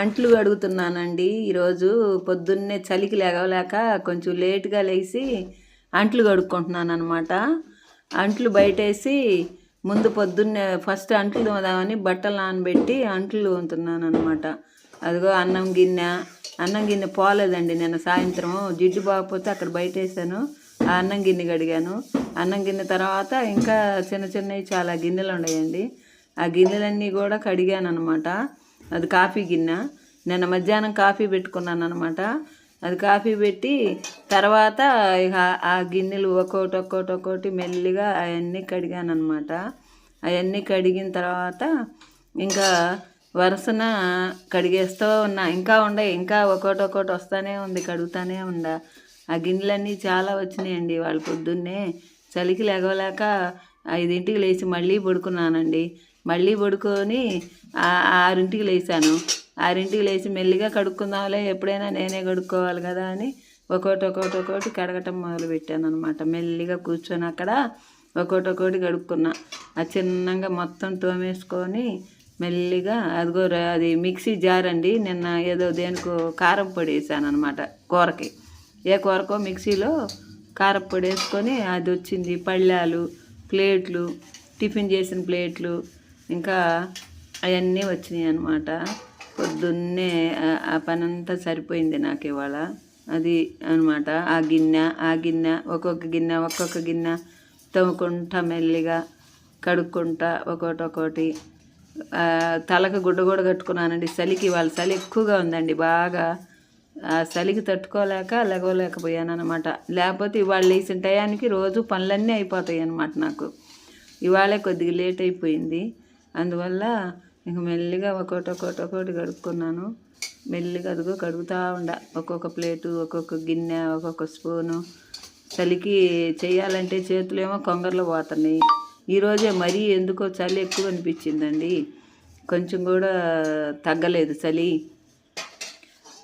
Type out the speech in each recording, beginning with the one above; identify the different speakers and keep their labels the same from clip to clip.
Speaker 1: అంట్లు కడుగుతున్నానండి. ఈరోజు పొద్దున్నే చలికి లేగలేక కొంచెం లేటుగా లేచి అంట్లు కడుక్కుంటున్నాను అనమాట అంట్లు బయటేసి ముందు పొద్దున్నే ఫస్ట్ అంట్లు తోదామని బట్టలు నానబెట్టి అంట్లు తోముతున్నాను అనమాట అదిగో అన్నం గిన్నె. అన్నం గిన్నె పోలేదండి. నిన్న సాయంత్రం జిడ్డు బాగపోతే అక్కడ బయటేసాను. ఆ అన్నం గిన్నె కడిగాను. అన్నం గిన్నె తర్వాత ఇంకా చిన్న చిన్నవి చాలా గిన్నెలు ఉన్నాయండి. ఆ గిన్నెలన్నీ కూడా కడిగాను అనమాట అది కాఫీ గిన్నె. నిన్న మధ్యాహ్నం కాఫీ పెట్టుకున్నాను అనమాట అది కాఫీ పెట్టి తర్వాత ఇక ఆ గిన్నెలు ఒక్కోటి ఒక్కోటి ఒక్కోటి మెల్లిగా అవన్నీ కడిగాను అనమాట అవన్నీ కడిగిన తర్వాత ఇంకా వరుసన కడిగేస్తూ ఉన్నా. ఇంకా ఉండే ఇంకా ఒక్కోటి ఒక్కోటి వస్తూనే ఉంది కడుగుతానే ఉండా. ఆ గిన్నెలన్నీ చాలా వచ్చినాయండి వాళ్ళు పొద్దున్నే. చలికి లేగలేక ఐదింటికి లేచి మళ్ళీ పడుకున్నానండి. మళ్ళీ పడుకొని ఆరింటికి లేచాను. ఆరింటికి లేచి మెల్లిగా కడుక్కుందాంలే ఎప్పుడైనా నేనే కడుక్కోవాలి కదా అని ఒకటి ఒక్కోటి ఒకటి కడగటం మొదలుపెట్టాను అనమాట మెల్లిగా కూర్చొని అక్కడ ఒకటి ఒకటి కడుక్కున్నా. ఆ చిన్నగా మొత్తం తోమేసుకొని మెల్లిగా అదిగో అది మిక్సీ జార్ అండి నిన్న ఏదో దేనికో కారం పొడి వేసాను అనమాట కూరకి. ఏ కూరకో మిక్సీలో కారం పొడి వేసుకొని అది వచ్చింది పళ్ళాలు ప్లేట్లు టిఫిన్ చేసిన ప్లేట్లు ఇంకా అవన్నీ వచ్చినాయి అనమాట పొద్దున్నే ఆ- పనంతా పని అంతా సరిపోయింది నాకు ఇవాళ. అది అనమాట ఆ గిన్నె ఆ గిన్నె ఒక్కొక్క గిన్నె ఒక్కొక్క గిన్నె తవ్వుకుంటా మెల్లిగా కడుక్కుంటా ఒకటి ఒక్కోటి తలకు గుడ్డ కూడా కట్టుకున్నానండి. చలికి వాళ్ళ చలి ఎక్కువగా ఉందండి బాగా. ఆ చలికి తట్టుకోలేక లెగవలేకపోయాను అనమాట లేకపోతే ఇవాళ లేచిన టయానికి రోజు పనులన్నీ అయిపోతాయి అనమాట నాకు. ఇవాళే కొద్దిగా లేట్ అయిపోయింది. అందువల్ల ఇంక మెల్లిగా ఒకటి ఒకటి ఒకటి కడుక్కున్నాను. మెల్లిగా అదిగో కడుగుతూ ఉండ. ఒక్కొక్క ప్లేటు ఒక్కొక్క గిన్నె ఒక్కొక్క స్పూను. చలికి చేయాలంటే చేతులు ఏమో కొంగర్లో పోతున్నాయి. ఈరోజే మరీ ఎందుకో చలి ఎక్కువ అనిపించిందండి. కొంచెం కూడా తగ్గలేదు చలి.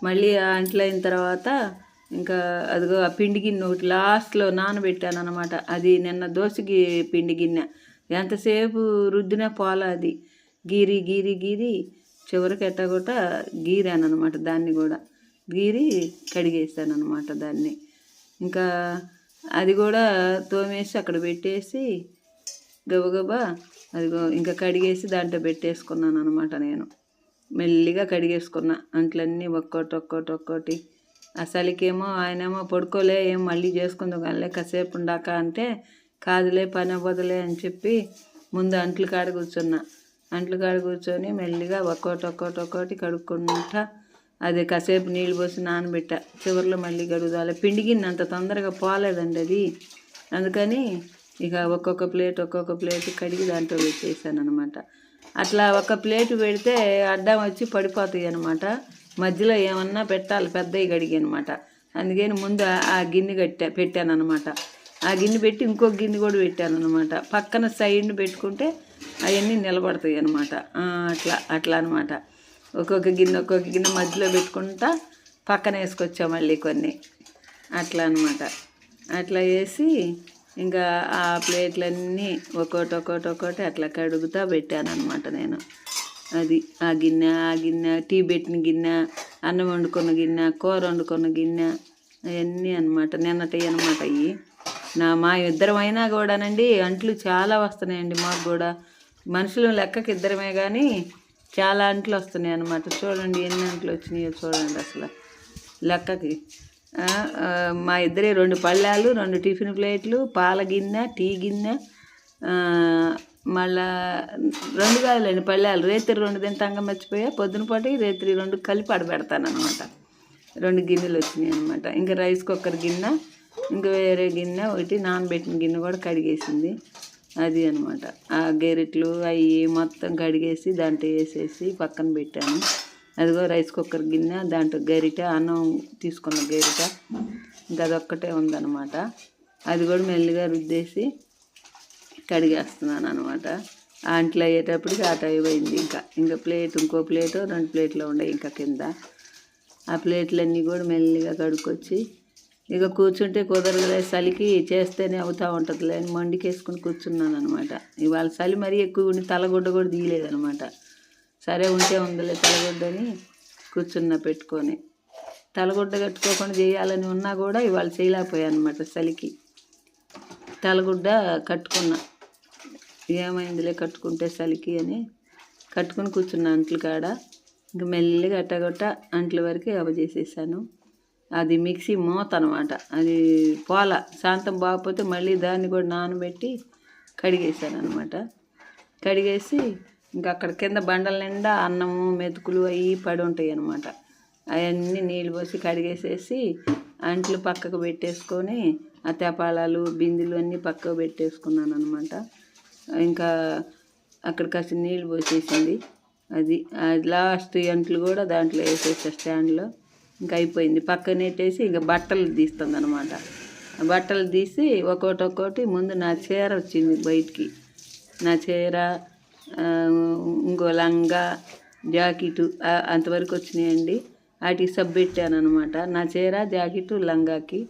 Speaker 1: మళ్ళీ ఆ అయిన తర్వాత ఇంకా అదిగో ఆ పిండి గిన్నె ఒకటి లాస్ట్లో నానబెట్టాను అనమాట అది నిన్న దోశకి పిండి గిన్నె. ఎంతసేపు రుద్దినా పోలా అది. గీరి గీరి గీరి చివరికి ఎట్టగొట్ట గీరాను అనమాట దాన్ని కూడా. గీరి కడిగేసాను అనమాట దాన్ని. ఇంకా అది కూడా తోమేసి అక్కడ పెట్టేసి గబగబా అదిగో ఇంకా కడిగేసి దాంట్లో పెట్టేసుకున్నాను అనమాట నేను. మెల్లిగా కడిగేసుకున్నా. అంట్లన్నీ ఒక్కోటి ఒక్కోటి ఒక్కోటి. అసలుకేమో ఆయనేమో పడుకోలే ఏం మళ్ళీ చేసుకుందాం కానీ కాసేపు ఉండాక అంటే కాదులే పని అవ్వదులే అని చెప్పి ముందు అంట్లు కాడ కూర్చున్నా. అంట్లు కాడ కూర్చొని మెల్లిగా ఒక్కోటి ఒక్కోటి ఒక్కోటి కడుక్కుంటా. అది కాసేపు నీళ్ళు పోసి నానబెట్ట. చివరిలో మళ్ళీ కడుగుదాలి పిండి గిన్నె అంత తొందరగా పోలేదండి అది. అందుకని ఇక ఒక్కొక్క ప్లేట్ ఒక్కొక్క ప్లేట్ కడిగి దాంట్లో పెట్టేసాను అనమాట అట్లా ఒక ప్లేట్ పెడితే అడ్డం వచ్చి పడిపోతాయి అనమాట మధ్యలో ఏమన్నా పెట్టాలి పెద్దవి కడిగి అనమాట అందుకని ముందు ఆ గిన్నె కట్టా పెట్టాను అనమాట ఆ గిన్నె పెట్టి ఇంకో గిన్నె కూడా పెట్టాను అనమాట పక్కన సైడ్ని పెట్టుకుంటే అవన్నీ నిలబడతాయి అనమాట అట్లా అట్లా అనమాట ఒక్కొక్క గిన్నె ఒక్కొక్క గిన్నె మధ్యలో పెట్టుకుంటా పక్కన వేసుకొచ్చా మళ్ళీ కొన్ని. అట్లా అనమాట అట్లా వేసి ఇంకా ఆ ప్లేట్లన్నీ ఒక్కోటి ఒక్కోటి ఒక్కోటి అట్లా కడుగుతా పెట్టాను అనమాట నేను. అది ఆ గిన్నె ఆ గిన్నె టీ పెట్టిన గిన్నె అన్నం వండుకున్న గిన్నె కూర వండుకున్న గిన్నె అవన్నీ అనమాట నిన్నటి అనమాట అవి నా మా ఇద్దరం అయినా కూడానండి అంట్లు చాలా వస్తున్నాయండి మాకు కూడా మనుషులు లెక్కకి ఇద్దరమే కానీ చాలా అంట్లు వస్తున్నాయి అనమాట చూడండి ఎన్ని అంట్లు వచ్చినాయో చూడండి అసలు. లెక్కకి. మా ఇద్దరే రెండు పళ్ళాలు రెండు టిఫిన్ ప్లేట్లు పాల గిన్నె టీ గిన్నె మళ్ళా రెండు కాదులేండి పళ్ళాలు. రేత్రి రెండు తింటాంగా మర్చిపోయా. పొద్దున పాటు రేత్రి రెండు కలిపి అడబెడతాను అనమాట రెండు గిన్నెలు వచ్చినాయి అనమాట ఇంకా రైస్ కుక్కర్ గిన్నె ఇంకా వేరే గిన్నె ఒకటి నానబెట్టిన గిన్నె కూడా కడిగేసింది. అది అనమాట ఆ గెరెట్లు అవి మొత్తం కడిగేసి దాంట్లో వేసేసి పక్కన పెట్టాను. అదిగో రైస్ కుక్కర్ గిన్నె దాంట్లో గరిట అన్నం తీసుకున్న గరిట. ఇంకా అదొక్కటే ఉందన్నమాట. అది కూడా మెల్లిగా రుద్దేసి కడిగేస్తున్నాను అనమాట అంట్లో అయ్యేటప్పటికి ఆ టైం అయింది ఇంకా. ఇంకా ప్లేట్ ఇంకో ప్లేటు రెండు ప్లేట్లు ఉండే ఇంకా కింద. ఆ ప్లేట్లన్నీ కూడా మెల్లిగా కడుక్కొచ్చి ఇక కూర్చుంటే కుదరదులే చలికి చేస్తేనే అవుతూ ఉంటుందిలే అని మండికేసుకుని కూర్చున్నాను అనమాట ఇవాళ చలి మరీ ఎక్కువ ఉండి తలగుడ్డ కూడా తీయలేదనమాట. సరే ఉంటే ఉందిలే తలగొడ్డని కూర్చున్న పెట్టుకొని. తలగుడ్డ కట్టుకోకుండా చేయాలని ఉన్నా కూడా ఇవాళ చేయలేకపోయాను అనమాట చలికి తలగుడ్డ కట్టుకున్నా. ఏమైందిలే కట్టుకుంటే చలికి అని కట్టుకుని కూర్చున్నా అంట్లు కాడ. ఇంక మెల్లిగా అట్టగొట్ట అంట్ల వరకు చేసేసాను. అది మిక్సీ మూత అనమాట అది పోల శాంతం బాగపోతే మళ్ళీ దాన్ని కూడా నానబెట్టి కడిగేసాను అనమాట కడిగేసి ఇంకా అక్కడ కింద బండల నిండా అన్నము మెతుకులు అవి పడి ఉంటాయి అనమాట అవన్నీ నీళ్ళు పోసి కడిగేసేసి అంట్లు పక్కకు పెట్టేసుకొని ఆ తెపాలాలు బిందులు అన్నీ పక్కకు పెట్టేసుకున్నాను అనమాట ఇంకా అక్కడ కాస్త నీళ్ళు పోసేసింది. అది లాస్ట్ అంట్లు కూడా దాంట్లో వేసేసా స్టాండ్లో. ఇంకా అయిపోయింది. పక్కన పెట్టేసి ఇంకా బట్టలు తీస్తుంది అనమాట బట్టలు తీసి ఒక్కోటి ఒక్కోటి ముందు నా చీర వచ్చింది బయటికి. నా చీర ఇంకో లంగా జాకెట్ అంతవరకు వచ్చినాయండి. వాటికి సబ్బు పెట్టాను అనమాట నా చీర జాకెట్ లంగాకి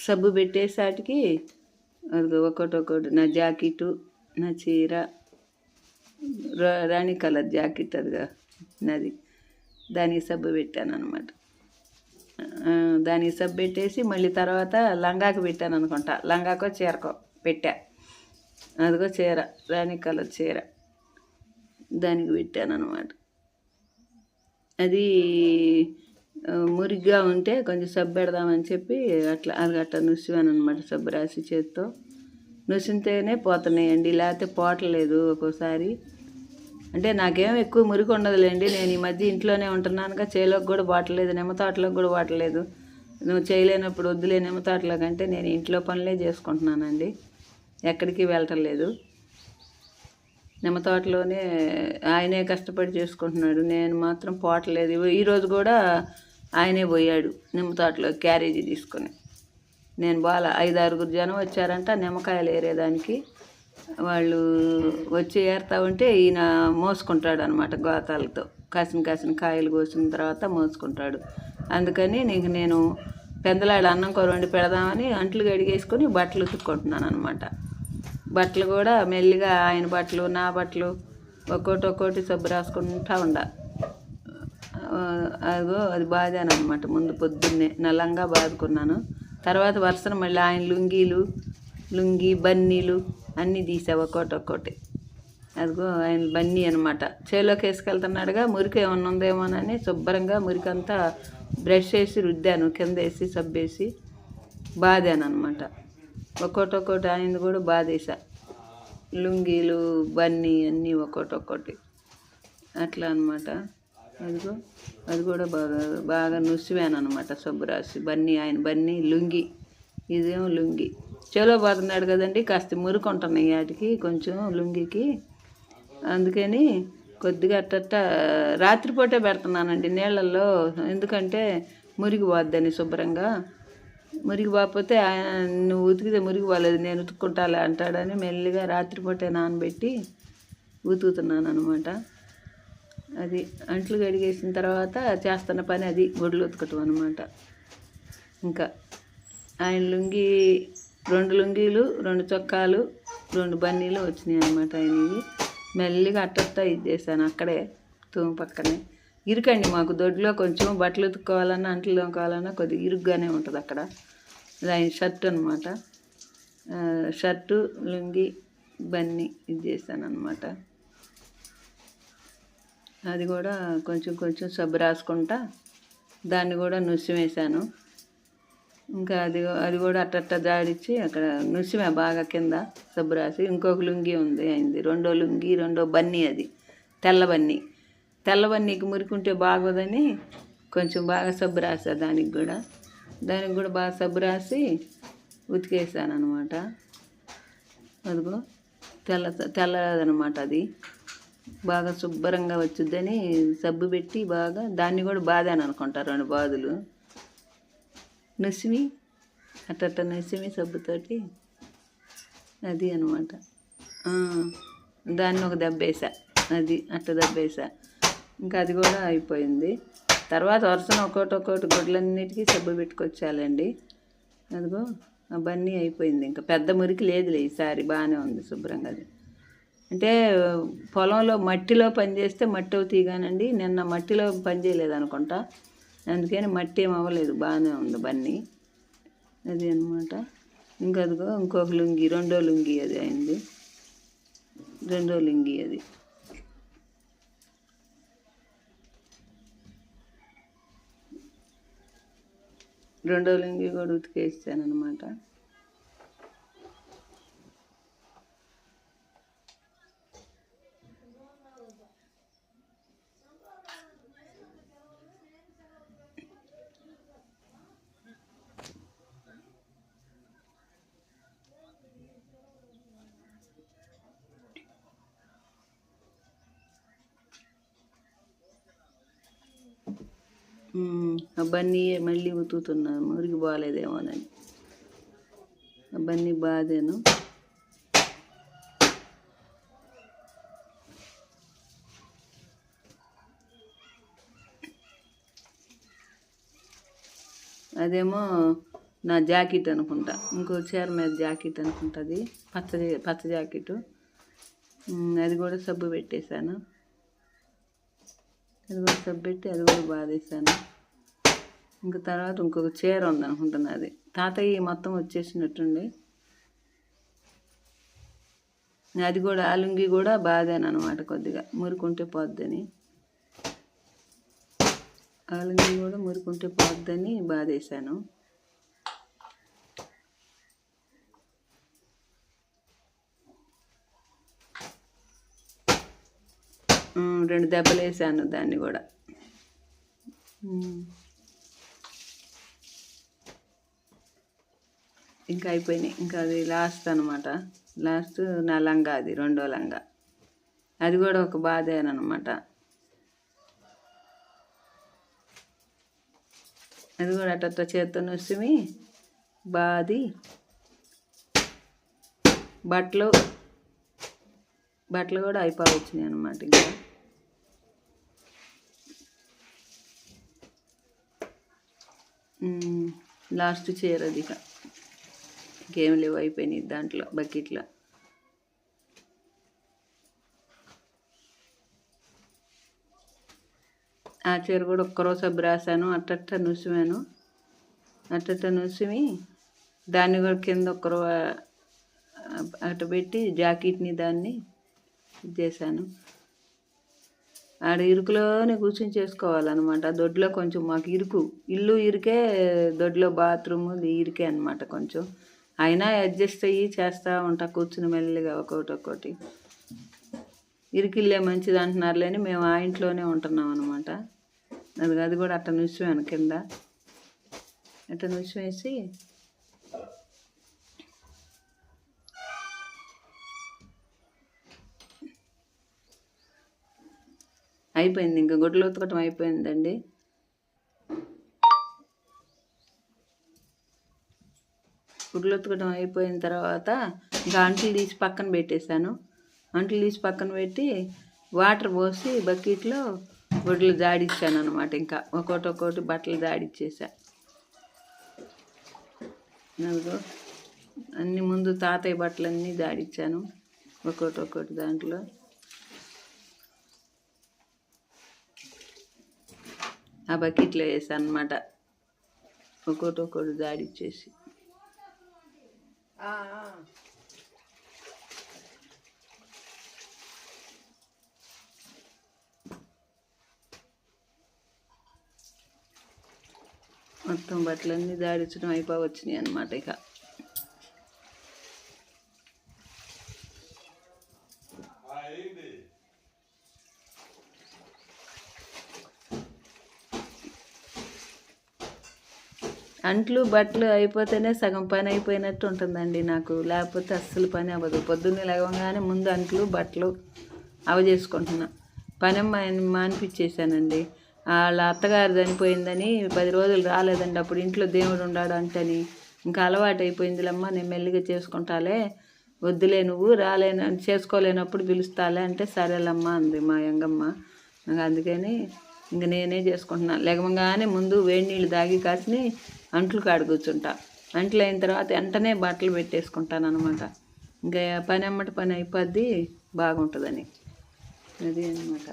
Speaker 1: సబ్బు పెట్టేసి వాటికి ఒకటి నా జాకెట్ నా చీర రా- రాణి కలర్ జాకెట్ అదిగా నాది. దానికి సబ్బు పెట్టాను అనమాట దానికి సబ్బు పెట్టేసి మళ్ళీ తర్వాత లంగాకు పెట్టాను అనుకుంటా. లంగాకో చీరకో పెట్టా. అదిగో చీర రాణి కలర్ చీర దానికి పెట్టాను అనమాట అది మురిగ్గా ఉంటే కొంచెం సబ్బు పెడదామని చెప్పి అట్లా అది అట్లా నుసివాను అనమాట సబ్బు రాసి చేత్తో. నుసింతేనే పోతున్నాయండి. లేకపోతే పోవట్లేదు ఒక్కోసారి. అంటే నాకేం ఎక్కువ మురికి ఉండదులేండి. నేను ఈ మధ్య ఇంట్లోనే ఉంటున్నానుగా. చేలోకి కూడా బాటలేదు నిమ్మతోటలోకి కూడా బాటలేదు నువ్వు చేయలేనప్పుడు వద్దులే నిమ్మతోటలో కంటే నేను ఇంట్లో పనులే చేసుకుంటున్నానండి. ఎక్కడికి వెళ్ళటలేదు నిమ్మ తోటలోనే ఆయనే కష్టపడి చేసుకుంటున్నాడు. నేను మాత్రం పోవట్లేదు. ఈరోజు కూడా ఆయనే పోయాడు నిమ్మ తోటలో క్యారేజీ తీసుకొని. నేను బాగా ఐదు ఆరుగురు జనం వచ్చారంట. నిమ్మకాయలు ఏరేదానికి. వాళ్ళు వచ్చి ఏరుతా ఉంటే ఈయన మోసుకుంటాడు అనమాట గోతాలతో. కాసిన కాసిన కాయలు కోసిన తర్వాత మోసుకుంటాడు. అందుకని నీకు నేను పెందలాడు అన్నం కూర వండి పెడదామని అంట్లు గడిగేసుకొని బట్టలు ఉతుక్కుంటున్నాను అనమాట బట్టలు కూడా మెల్లిగా ఆయన బట్టలు నా బట్టలు ఒక్కోటి ఒక్కోటి సబ్బు రాసుకుంటా ఉండ. అదిగో అది బాధాను అనమాట ముందు పొద్దున్నే. నల్లంగా బాదుకున్నాను. తర్వాత వరుసను మళ్ళీ ఆయన లుంగీలు లుంగి బన్నీలు అన్నీ తీసావు ఒక్కోటి ఒక్కోటి. అదిగో ఆయన బన్నీ అనమాట చేలోకి వేసుకెళ్తున్నాడుగా మురికి ఏమన్నా ఉందేమోనని శుభ్రంగా మురికంతా బ్రష్ వేసి రుద్దాను కింద వేసి సబ్బేసి బాదాను అనమాట ఒక్కోటి ఒక్కోటి ఆయనది కూడా బాధేసా లుంగీలు బన్నీ అన్నీ ఒక్కోటి ఒక్కోటి. అట్లా అనమాట అదిగో అది కూడా బాగా బాగా నుసివాను అనమాట సబ్బురాసి బన్నీ ఆయన బన్నీ లుంగి. ఇదేమో లుంగి. చేలో పోతున్నాడు కదండి కాస్త మురికి ఉంటున్నాయి వాటికి కొంచెం లుంగికి. అందుకని కొద్దిగా అట్టట్ట రాత్రిపూటే పెడుతున్నానండి నీళ్ళల్లో. ఎందుకంటే మురిగి పోద్దని శుభ్రంగా. మురిగి పోకపోతే ఆయన నువ్వు ఉతికితే మురిగి పోలేదు నేను ఉతుక్కుంటాలే అంటాడని మెల్లిగా రాత్రిపూటే నానబెట్టి ఉతుకుతున్నాను అనమాట అది అంట్లు కడిగేసిన తర్వాత చేస్తున్న పని అది గుడ్లు ఉతకటం అనమాట ఇంకా ఆయన లుంగి రెండు లుంగీలు రెండు చొక్కాలు రెండు బన్నీలు వచ్చినాయి అనమాట ఆయనవి. మెల్లిగా అట్టత్తా ఇది చేశాను అక్కడే తూము పక్కనే. ఇరుకండి మాకు దొడ్లో కొంచెం బట్టలు ఉతుక్కోవాలన్నా అంట్లు తోముకోవాలన్నా కొద్దిగా ఇరుగ్గానే ఉంటుంది అక్కడ. ఇది ఆయన షర్ట్ అనమాట షర్టు లుంగి బన్నీ ఇది చేశాను అనమాట అది కూడా కొంచెం కొంచెం సబ్బు రాసుకుంటా దాన్ని కూడా నుసిం వేశాను ఇంకా అది అది కూడా అట్టట్ట జాడిచ్చి అక్కడ నుసిమే బాగా కింద సబ్బు రాసి ఇంకొక లుంగి ఉంది అయింది. రెండో లుంగి రెండో బన్నీ అది. తెల్ల బన్నీ. తెల్ల బన్నీకి మురికుంటే బాగోదని కొంచెం బాగా సబ్బు రాసా దానికి కూడా. దానికి కూడా బాగా సబ్బు రాసి ఉతికేసాను అనమాట అదిగో తెల్ల తెల్లదనమాట అది. బాగా శుభ్రంగా వచ్చిద్దని సబ్బు పెట్టి బాగా దాన్ని కూడా బాధాను అనుకుంటారు రెండు బాదులు. నుసిమి అట్ట నుసిమి సబ్బుతోటి అది అనమాట దాన్ని ఒక దెబ్బేసా అది అట్ట దెబ్బేసా ఇంకా అది కూడా అయిపోయింది. తర్వాత వరుసన ఒక్కోటి ఒక్కోటి గుడ్లన్నిటికీ సబ్బు పెట్టుకొచ్చాలండి అదిగో అవన్నీ బన్నీ అయిపోయింది. ఇంకా పెద్ద మురికి లేదులే ఈసారి బాగానే ఉంది శుభ్రంగా అది. అంటే పొలంలో మట్టిలో పని చేస్తే మట్టి అవుతాయి కానండి నిన్న మట్టిలో పనిచేయలేదు అనుకుంటా. అందుకని మట్టి ఏం అవ్వలేదు బాగానే ఉంది బన్నీ. అది అనమాట ఇంకా అదిగో ఇంకొక లుంగి రెండో లుంగి అది అయింది. రెండో లుంగి అది. రెండో లుంగి కూడా ఉతికేస్తాను బన్నీ మళ్ళీ ఉతుకుతున్నాను మురికి బాగాలేదేమోనని బన్నీ బాధేను. అదేమో నా జాకెట్ అనుకుంటా. ఇంకో చీర మీద జాకెట్ అనుకుంటుంది. పచ్చ పచ్చ జాకెట్. అది కూడా సబ్బు పెట్టేశాను. అది కూడా పెట్టి అది కూడా బాధేశాను ఇంకా తర్వాత ఇంకొక చీర ఉందనుకుంటున్నా అది. తాతయ్య మొత్తం వచ్చేసినట్టుండి. అది కూడా ఆలుంగి కూడా బాధాను అనమాట కొద్దిగా. మురుకుంటే పోద్దని. ఆలుంగి కూడా మురుకుంటే పోద్దని బాధేశాను రెండు దెబ్బలు వేసాను దాన్ని కూడా. ఇంకా అయిపోయినాయి. ఇంకా అది లాస్ట్ అనమాట లాస్ట్ నా లంగా అది రెండో లంగా. అది కూడా ఒక బాధేనమాట అది కూడా అట్ట చేత్తో నొసిమి బాది బట్టలు బట్టలు కూడా అయిపోవచ్చినాయి అనమాట ఇంకా. లాస్ట్ చీర అది ఇక. ఇంకేం లేవు అయిపోయినాయి దాంట్లో బకెట్లో. ఆ చీర కూడా ఒక్కరోజు సబ్బు రాశాను అట్టట్ట నుసిమాను అట్టట్ట నుసిమి దాన్ని కూడా కింద ఒక్కరో అట్ట పెట్టి జాకెట్ని దాన్ని చేశాను. ఆడ ఇరుకులోనే కూర్చొని చేసుకోవాలన్నమాట. దొడ్లో కొంచెం మాకు ఇరుకు. ఇల్లు ఇరికే దొడ్లో బాత్రూమ్ ఇరికే అనమాట కొంచెం. అయినా అడ్జస్ట్ అయ్యి చేస్తూ ఉంటా కూర్చుని మెల్లిగా ఒకటి ఒకటి ఇరికిల్లే మంచిది అంటున్నారులేని మేము ఆ ఇంట్లోనే ఉంటున్నాం అనమాట అది అది కూడా అట్ట నుసివాను కింద. అట్ట నుసివేసి అయిపోయింది ఇంకా గుడ్లు ఉతకటం అయిపోయిందండి. గుడ్లు ఉతకటం అయిపోయిన తర్వాత ఇంకా అంట్లు తీసి పక్కన పెట్టేశాను. అంట్లు తీసి పక్కన పెట్టి వాటర్ పోసి బకెట్లో గుడ్లు జాడిచ్చాను అనమాట ఇంకా. ఒక్కోటి ఒక్కోటి బట్టలు జాడిచ్చేసా. నాకు అన్ని ముందు తాతయ్య బట్టలన్నీ జాడిచ్చాను ఒక్కోటి ఒక్కోటి దాంట్లో. ఆ బకెట్లో వేసాను అనమాట ఒక్కోటి ఒక్కోటి జాడిచ్చేసి. మొత్తం బట్టలన్నీ దాడించడం అయిపోవచ్చినాయి అనమాట ఇక. అంట్లు బట్టలు అయిపోతేనే సగం పని అయిపోయినట్టు ఉంటుందండి నాకు. లేకపోతే అస్సలు పని అవ్వదు. పొద్దున్నే లేవగానే ముందు అంట్లు బట్టలు అవ చేసుకుంటున్నా. పని మానిపించేశానండి. వాళ్ళ అత్తగారు చనిపోయిందని పది రోజులు రాలేదండి. అప్పుడు ఇంట్లో దేవుడు ఉన్నాడు అంటని ఇంకా అలవాటు అయిపోయిందిలమ్మా నేను మెల్లిగా చేసుకుంటాలే. వద్దులే నువ్వు రాలేన చేసుకోలేనప్పుడు పిలుస్తాలే అంటే సరేలమ్మా అంది మా యంగమ్మ. అందుకని ఇంక నేనే చేసుకుంటున్నాను లేకమంగానే ముందు వేడి నీళ్ళు తాగి కాసిని అంట్లు కాడు కూర్చుంటా. అంట్లు అయిన తర్వాత వెంటనే బట్టలు పెట్టేసుకుంటాను అనమాట ఇంకా పని అమ్మటి పని అయిపోద్ది బాగుంటుందని. అది అనమాట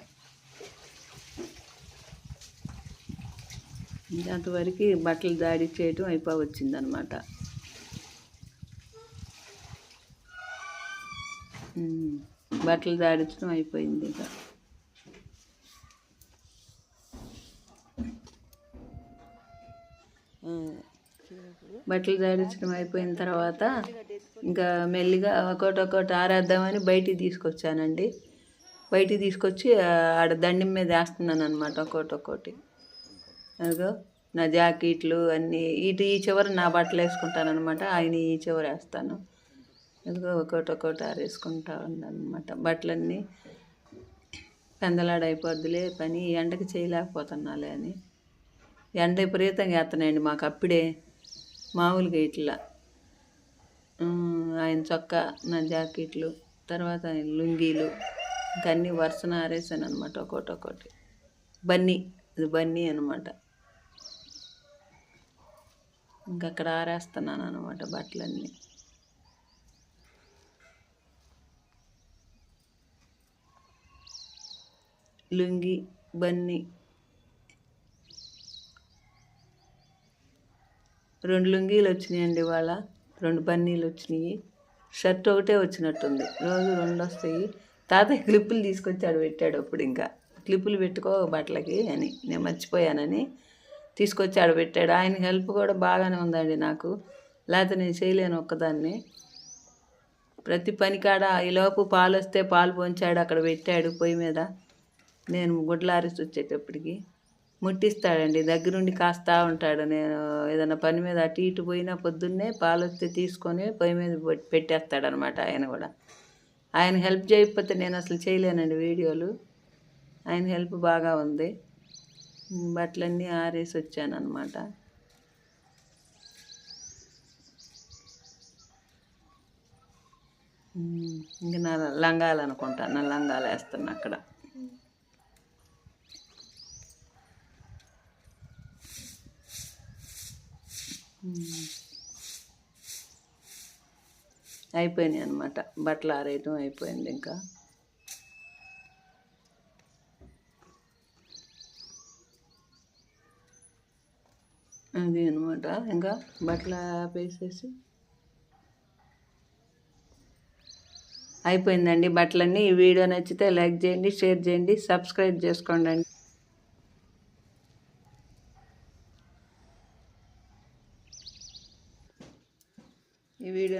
Speaker 1: అంతవరకు బట్టలు దాడి చేయటం అయిపో వచ్చిందనమాట బట్టలు దాడించడం అయిపోయింది ఇంకా. బట్టలు జాడించడం అయిపోయిన తర్వాత ఇంకా మెల్లిగా ఒకటి ఒకటి ఆరేద్దామని బయటికి తీసుకొచ్చానండి. బయటికి తీసుకొచ్చి ఆడ దండం మీద వేస్తున్నాను అనమాట ఒకటి ఒకటి. అదిగో నా జాకెట్లు అన్నీ ఇటు ఈ చివరి నా బట్టలు వేసుకుంటాను అనమాట ఆయన ఈ చివరి వేస్తాను. అదిగో ఒకటి ఒకటి ఆరేసుకుంటా అనమాట బట్టలన్నీ పెందలాడైపోద్దిలే పని ఈ ఎండకి చేయలేకపోతున్నాలే అని. ఎండ విపరీతంగా వేస్తున్నాయండి మాకు అప్పుడే మామూలుగా ఇట్లా. ఆయన చొక్కా నా జాకెట్లు తర్వాత ఆయన లుంగీలు ఇంకా అన్నీ వరుసన ఆరేసాను అనమాట ఒకటి ఒకటి బన్నీ ఇది బన్నీ అనమాట ఇంకా అక్కడ ఆరేస్తున్నాను అనమాట బట్టలన్నీ. లుంగి బన్నీ రెండు లుంగీలు వచ్చినాయండి ఇవాళ. రెండు బన్నీలు వచ్చినాయి. షర్ట్ ఒకటే వచ్చినట్టుంది. రోజు రెండు వస్తాయి. తాతయ్య క్లిప్పులు తీసుకొచ్చాడు పెట్టాడు అప్పుడు ఇంకా. క్లిప్పులు పెట్టుకో బట్టలకి అని. నేను మర్చిపోయానని తీసుకొచ్చాడు పెట్టాడు. ఆయన హెల్ప్ కూడా బాగానే ఉందండి నాకు. లేకపోతే నేను చేయలేను ఒక్కదాన్ని. ప్రతి పని కాడ ఈలోపు పాలు వస్తే పాలు పొంచాడు అక్కడ పెట్టాడు పొయ్యి మీద. నేను గుడ్లారేసి వచ్చేటప్పటికి. ముట్టిస్తాడండి. దగ్గరుండి కాస్తా ఉంటాడు. నేను ఏదైనా పని మీద అటు ఇటు పోయినా పొద్దున్నే పాలు వస్తే తీసుకొని పొయ్యి మీద పెట్టేస్తాడనమాట ఆయన కూడా. ఆయన హెల్ప్ చేయకపోతే నేను అసలు చేయలేనండి వీడియోలు. ఆయన హెల్ప్ బాగా ఉంది. బట్టలన్నీ ఆరేసి వచ్చాను అనమాట నా లంగాలు అనుకుంటాను నా లంగాలు వేస్తున్నా అక్కడ. అయిపోయినాయి అనమాట బట్టలు ఆరేయటం అయిపోయింది ఇంకా. అది అనమాట ఇంకా బట్టలు ఆపేసేసి. అయిపోయిందండి బట్టలన్నీ. ఈ వీడియో నచ్చితే లైక్ చేయండి షేర్ చేయండి సబ్స్క్రైబ్ చేసుకోండి ఈ వీడియో